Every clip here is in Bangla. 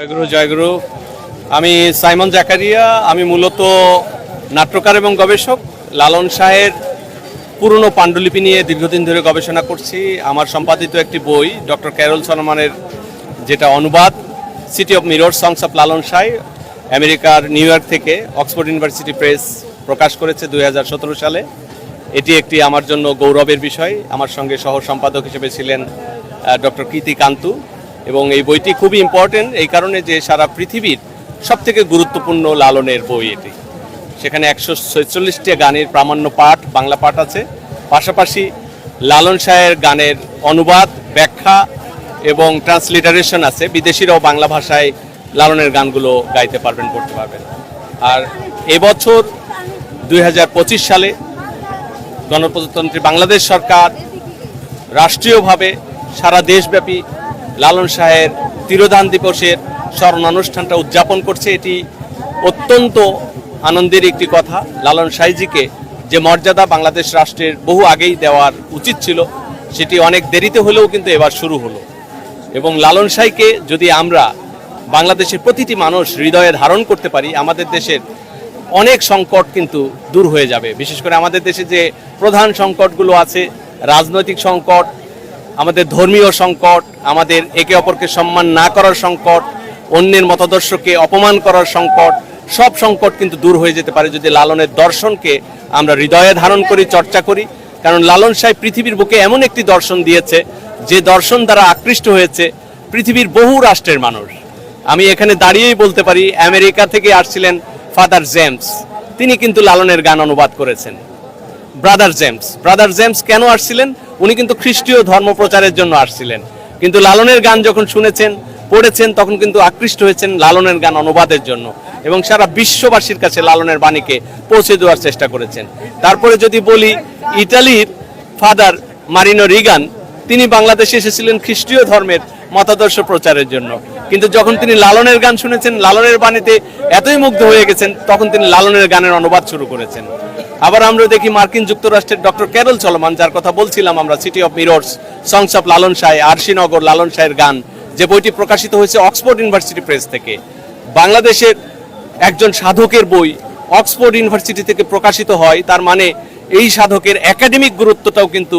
জয়গুরু জয়গুরু। আমি সাইমন জাকারিয়া, আমি মূলত নাট্যকার এবং গবেষক। লালন শাহের পুরনো পাণ্ডুলিপি নিয়ে দীর্ঘদিন ধরে গবেষণা করছি। আমার সম্পাদিত একটি বই, ডক্টর ক্যারল সলমানের যেটা অনুবাদ, city of mirror, songs of Lalon Shah, আমেরিকার নিউ ইয়র্ক থেকে অক্সফোর্ড ইউনিভার্সিটি প্রেস প্রকাশ করেছে দু হাজার সতেরো সালে। এটি একটি আমার জন্য গৌরবের বিষয়। আমার সঙ্গে সহ সম্পাদক হিসেবে ছিলেন ডক্টর কীর্তি কান্তু। এবং এই বইটি খুবই ইম্পর্টেন্ট এই কারণে যে সারা পৃথিবীর সব থেকে গুরুত্বপূর্ণ লালনের বই এটি। সেখানে একশো ছেচল্লিশটি গানের প্রামাণ্য পাঠ, বাংলা পাঠ আছে। পাশাপাশি লালন শাহের গানের অনুবাদ, ব্যাখ্যা এবং ট্রান্সলিটারেশন আছে। বিদেশিরাও বাংলা ভাষায় লালনের গানগুলো গাইতে পারবেন, পড়তে পারবেন। আর এবছর দুই হাজার পঁচিশ সালে গণপ্রজাতন্ত্রী বাংলাদেশ সরকার রাষ্ট্রীয়ভাবে সারা দেশব্যাপী লালন শাহের তিরোধান দিবসের স্মরণানুষ্ঠানটা উদযাপন করছে, এটি অত্যন্ত আনন্দের একটি কথা। লালন শাহজিকে যে মর্যাদা বাংলাদেশ রাষ্ট্রের বহু আগেই দেওয়ার উচিত ছিল, সেটি অনেক দেরিতে হলেও কিন্তু এবার শুরু হলো। এবং লালন শাহকে যদি আমরা বাংলাদেশের প্রতিটি মানুষ হৃদয়ে ধারণ করতে পারি, আমাদের দেশের অনেক সংকট কিন্তু দূর হয়ে যাবে। বিশেষ করে আমাদের দেশে যে প্রধান সংকটগুলো আছে, রাজনৈতিক সংকট আমাদের ধর্মীয় সংকট, আমাদের একে অপরকে সম্মান না করার সংকট, অন্যের মতাদর্শকে অপমান করার সংকট, সব সংকট কিন্তু দূর হয়ে যেতে পারে যদি লালনের দর্শনকে আমরা হৃদয়ে ধারণ করি, চর্চা করি। কারণ লালন সাহেব পৃথিবীর বুকে এমন একটি দর্শন দিয়েছে, যে দর্শন দ্বারা আকৃষ্ট হয়েছে পৃথিবীর বহু রাষ্ট্রের মানুষ। আমি এখানে দাঁড়িয়েই বলতে পারি, আমেরিকা থেকে আসছিলেন ফাদার জেমস। তিনি কিন্তু লালনের গান অনুবাদ করেছেন। ব্রাদার জেমস ব্রাদার জেমস কেন আসছিলেন? উনি কিন্তু খ্রিস্টীয় ধর্ম প্রচারের জন্য আসছিলেন। কিন্তু লালনের গান যখন শুনেছেন, পড়েছেন, তখন কিন্তু আকৃষ্ট হয়েছেন লালনের গান অনুবাদের জন্য এবং সারা বিশ্ববাসীর কাছে লালনের বাণীকে পৌঁছে দেওয়ার চেষ্টা করেছেন। তারপরে যদি বলি ইটালির ফাদার মারিনো রিগান, তিনি বাংলাদেশে এসেছিলেন খ্রিস্টীয় ধর্মের মতাদর্শ প্রচারের জন্য। কিন্তু যখন তিনি লালনের গান শুনেছেন, লালনের বাণীতে এতই মুগ্ধ হয়ে গেছেন, তখন তিনি লালনের গানের অনুবাদ শুরু করেছেন। আবার আমরা দেখি মার্কিন যুক্তরাষ্ট্রের ডক্টর ক্যারল চলমান, যার কথা বলছিলাম আমরা city of mirrors songs of Lalon Shah Arshinagar Lalon শাহের গান। যে বইটি প্রকাশিত হয়েছে অক্সফোর্ড ইউনিভার্সিটি প্রেস থেকে। বাংলাদেশের একজন সাধকের বই অক্সফোর্ড ইউনিভার্সিটি থেকে প্রকাশিত হয়। তার মানে এই সাধকের একাডেমিক গুরুত্বটাও কিন্তু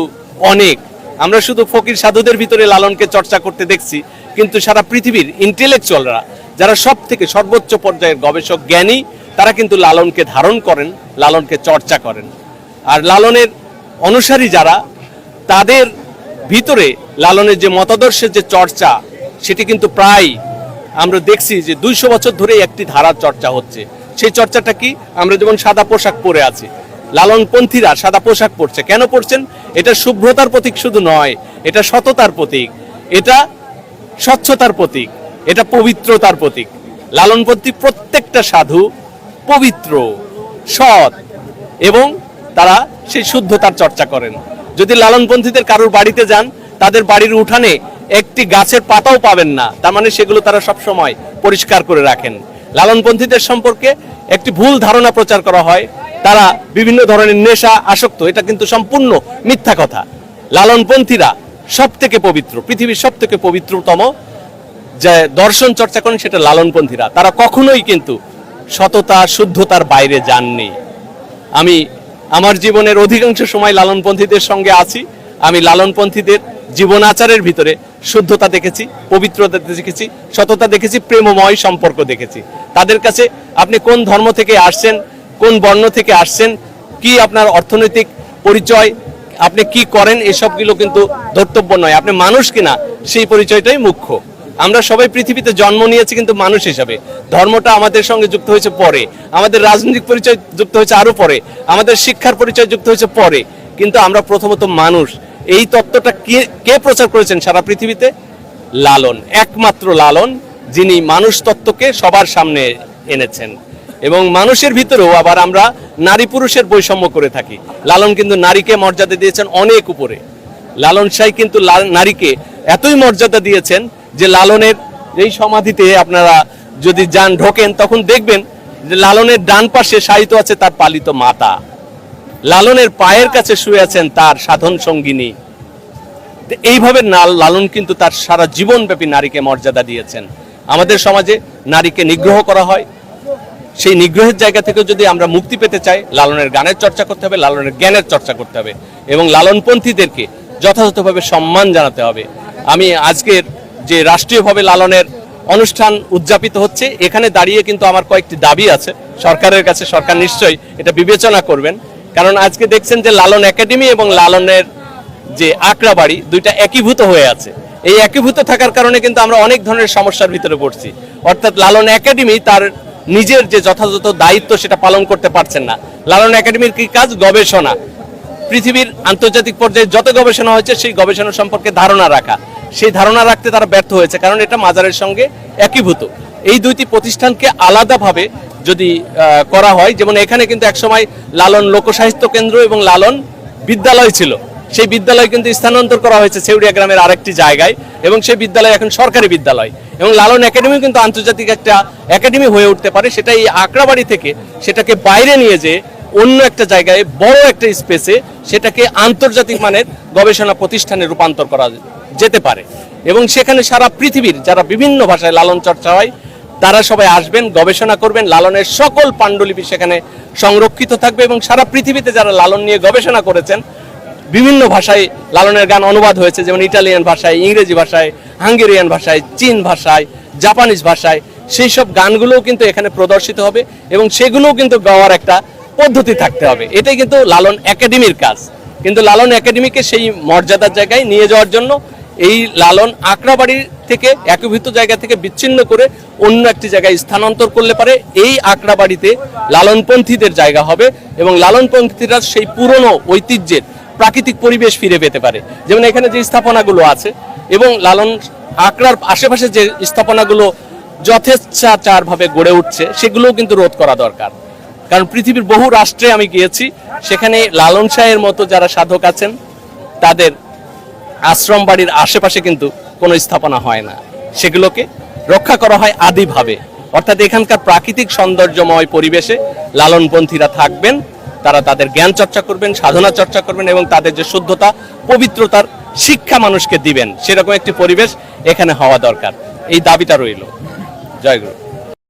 অনেক। আমরা শুধু ফকির সাধুদের ভিতরে লালনকে চর্চা করতে দেখছি, কিন্তু সারা পৃথিবীর ইন্টেলেকচুয়ালরা যারা সব থেকে সর্বোচ্চ পর্যায়ের গবেষক, জ্ঞানী তারা কিন্তু লালনকে ধারণ করেন, লালনকে চর্চা করেন। আর লালনের অনুসারী যারা, তাদের ভিতরে লালনের যে মতাদর্শের যে চর্চা, সেটি কিন্তু প্রায় আমরা দেখছি যে দুইশো বছর ধরে একটি ধারার চর্চা হচ্ছে। সেই চর্চাটা কি? আমরা যেমন সাদা পোশাক পরে আছি, লালনপন্থীরা সাদা পোশাক পরছে। কেন পরছেন? এটা শুভ্রতার প্রতীক শুধু নয়, এটা সততার প্রতীক, এটা স্বচ্ছতার প্রতীক, এটা পবিত্রতার প্রতীক। লালনপন্থী প্রত্যেকটা সাধু পবিত্র, সৎ এবং তারা সেই শুদ্ধতার চর্চা করেন। যদি লালনপন্থীদের কারোর বাড়িতে যান, তাদের বাড়ির উঠানে একটি গাছের পাতাও পাবেন না। তার মানে সেগুলো তারা সব সময় পরিষ্কার করে রাখেন। লালনপন্থীদের সম্পর্কে একটি ভুল ধারণা প্রচার করা হয়। তারা বিভিন্ন ধরনের নেশা, আসক্ত, এটা কিন্তু সম্পূর্ণ মিথ্যা কথা। লালনপন্থীরা সব থেকে পবিত্র, পৃথিবীর সব থেকে পবিত্রতম যে দর্শন চর্চা করেন সেটা লালনপন্থীরা। তারা কখনোই কিন্তু সততা, শুদ্ধতার বাইরে যাননি। আমি আমার জীবনের অধিকাংশ সময় লালনপন্থীদের সঙ্গে আছি। আমি লালনপন্থীদের জীবন আচারের ভিতরে শুদ্ধতা দেখেছি, পবিত্রতা দেখেছি, সততা দেখেছি, প্রেমময় সম্পর্ক দেখেছি। তাদের কাছে আপনি কোন ধর্ম থেকে আসছেন, কোন বর্ণ থেকে আসছেন, কি আপনার অর্থনৈতিক পরিচয়, আপনি কি করেন, এসবগুলো কিন্তু ধর্তব্য নয়। আপনি মানুষ কিনা, সেই পরিচয়টাই মুখ্য। আমরা সবাই পৃথিবীতে জন্ম নিয়েছি কিন্তু মানুষ হিসাবে। ধর্মটা আমাদের সঙ্গে যুক্ত হয়েছে পরে। আমাদের রাজনৈতিক পরিচয় যুক্ত হয়েছে আরও পরে। আমাদের শিক্ষার পরিচয় যুক্ত হয়েছে পরে। কিন্তু আমরা প্রথমত মানুষ। এই তত্ত্বটা কে কে প্রচার করেছেন সারা পৃথিবীতে? লালন। একমাত্র লালন, যিনি মানুষ তত্ত্বকে সবার সামনে এনেছেন। এবং মানুষের ভিতরেও আবার আমরা নারী পুরুষের বৈষম্য করে থাকি। লালন কিন্তু নারীকে মর্যাদা দিয়েছেন অনেক উপরে। লালন সাই কিন্তু নারীকে এতই মর্যাদা দিয়েছেন যে লালনের এই সমাধিতে আপনারা যদি যান, ঢোকেন, তখন দেখবেন যে লালনের ডান পাশে শায়িত আছে তার পালিত মাতা। লালনের পায়ের কাছে শুয়ে আছেন তার সাধন সঙ্গিনী। এইভাবে লালন কিন্তু তার সারা জীবনব্যাপী নারীকে মর্যাদা দিয়েছেন। আমাদের সমাজে নারীকে নিগ্রহ করা হয়। সেই নিগ্রহের জায়গা থেকে যদি আমরা মুক্তি পেতে চাই, লালনের গানের চর্চা করতে হবে, লালনের জ্ঞানের চর্চা করতে হবে এবং লালনপন্থীদেরকে যথাযথভাবে সম্মান জানাতে হবে। আমি আজকের যে রাষ্ট্রীয়ভাবে লালনের অনুষ্ঠান উদযাপিত হচ্ছে, এখানে দাঁড়িয়ে কিন্তু আমার কয়েকটি দাবি আছে। সরকারের কাছে সরকার নিশ্চয়ই এটা বিবেচনা করবেন। কারণ আজকে দেখছেন যে লালন একাডেমি এবং লালনের যে আকড়া বাড়ি দুইটা একীভূত হয়ে আছে। এই একীভূত থাকার কারণে কিন্তু আমরা অনেক ধরনের সমস্যার ভিতরে পড়ছি। অর্থাৎ লালন একাডেমি তার নিজের যে যথাযথ দায়িত্ব সেটা পালন করতে পারছেন না। লালন একাডেমির কি কাজ? গবেষণা। পৃথিবীর আন্তর্জাতিক পর্যায়ে যত গবেষণা হয়েছে, সেই গবেষণা সম্পর্কে ধারণা রাখা। সেই ধারণা রাখতে তারা ব্যর্থ হয়েছে, কারণ এটা মাজারের সঙ্গে একীভূত। এই দুইটি প্রতিষ্ঠানকে আলাদাভাবে যদি করা হয়, যেমন এখানে কিন্তু একসময় লালন লোকসাহিত্য কেন্দ্র এবং লালন বিদ্যালয় ছিল। সেই বিদ্যালয় কিন্তু স্থানান্তর করা হয়েছে সেউরিয়া গ্রামের আরেকটি জায়গায় এবং সেই বিদ্যালয় এখন সরকারি বিদ্যালয়। এবং লালন একাডেমি কিন্তু আন্তর্জাতিক একটা একাডেমি হয়ে উঠতে পারে সেটা এই আকড়াবাড়ি থেকে সেটাকে বাইরে নিয়ে যে অন্য একটা জায়গায়, বড় একটা স্পেসে সেটাকে আন্তর্জাতিক মানের গবেষণা প্রতিষ্ঠানে রূপান্তর করা যেতে পারে। এবং সেখানে সারা পৃথিবীর যারা বিভিন্ন ভাষায় লালন চর্চা হয়, তারা সবাই আসবেন, গবেষণা করবেন, লালনের সকল পাণ্ডুলিপি সেখানে সংরক্ষিত থাকবে এবং সারা পৃথিবীতে যারা লালন নিয়ে গবেষণা করেছেন, বিভিন্ন ভাষায় লালনের গান অনুবাদ হয়েছে, যেমন ইটালিয়ান ভাষায়, ইংরেজি ভাষায়, হাঙ্গেরিয়ান ভাষায়, চীন ভাষায়, জাপানিজ ভাষায়, সেই সব গানগুলোও কিন্তু এখানে প্রদর্শিত হবে এবং সেগুলোও কিন্তু গাওয়ার একটা পদ্ধতি থাকতে হবে। এটাই কিন্তু লালন একাডেমির কাজ। কিন্তু লালন একাডেমিকে সেই মর্যাদার জায়গায় নিয়ে যাওয়ার জন্য এই লালন আকড়াবাড়ি থেকে একীভূত জায়গা থেকে বিচ্ছিন্ন করে অন্য একটি জায়গায় স্থানান্তর করলে পারে। এই আকড়াবাড়িতে লালনপন্থীদের জায়গা হবে এবং লালনপন্থীরা সেই পুরনো ঐতিহ্যের প্রাকৃতিক পরিবেশ ফিরে পেতে পারে। যেমন এখানে যে স্থাপনাগুলো আছে এবং লালন আকড়ার আশেপাশে যে স্থাপনাগুলো যথেচ্ছাচারভাবে গড়ে উঠছে, সেগুলোও কিন্তু রোধ করা দরকার। কারণ পৃথিবীর বহু রাষ্ট্রে আমি গিয়েছি, সেখানে লালন শাহের মতো যারা সাধক আছেন, তাদের আশ্রম বাড়ির আশেপাশে কিন্তু কোনো স্থাপনা হয় না। সেগুলোকে রক্ষা করা হয় আদিভাবে। অর্থাৎ এখানকার প্রাকৃতিক সৌন্দর্যময় পরিবেশে লালনপন্থীরা থাকবেন, তারা তাদের জ্ঞান চর্চা করবেন, সাধনা চর্চা করবেন এবং তাদের যে শুদ্ধতা, পবিত্রতার শিক্ষা মানুষকে দিবেন, সেরকম একটি পরিবেশ এখানে হওয়া দরকার। এই দাবিটা রইল। জয় গুরু।